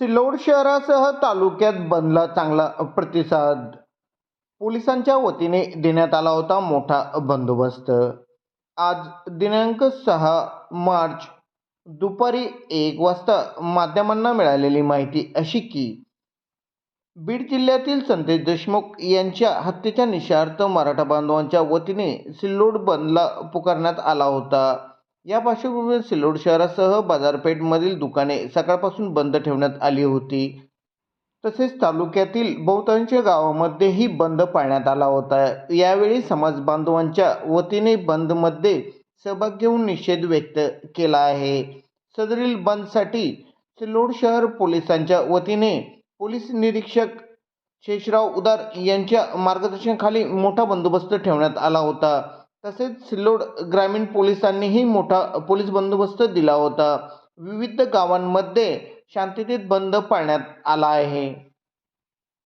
सिल्लोड शहरासह तालुक्यात बंदला चांगला प्रतिसाद. पोलिसांच्या वतीने देण्यात आला होता मोठा बंदोबस्त. आज दिनांक सहा मार्च दुपारी एक वाजता माध्यमांना मिळालेली माहिती अशी की बीड जिल्ह्यातील संतेश देशमुख यांच्या हत्येच्या निषार्थ मराठा बांधवांच्या वतीने सिल्लोड बंदला पुकारण्यात आला होता. या पार्श्वभूमीवर सिल्लोड शहरासह बाजारपेठमधील दुकाने सकाळपासून बंद ठेवण्यात आली होती. तसेच तालुक्यातील बहुतांश गावामध्येही बंद पाळण्यात आला होता. यावेळी समाज बांधवांच्या वतीने बंदमध्ये सहभाग घेऊन निषेध व्यक्त केला आहे. सदरील बंदसाठी सिल्लोड शहर पोलिसांच्या वतीने पोलीस निरीक्षक शेषराव उदार यांच्या मार्गदर्शनाखाली मोठा बंदोबस्त ठेवण्यात आला होता. तसेच सिल्लोड ग्रामीण पोलिसांनीही मोठा पोलीस बंदोबस्त दिला होता. विविध गावांमध्ये शांततेत बंद पाळण्यात आला आहे.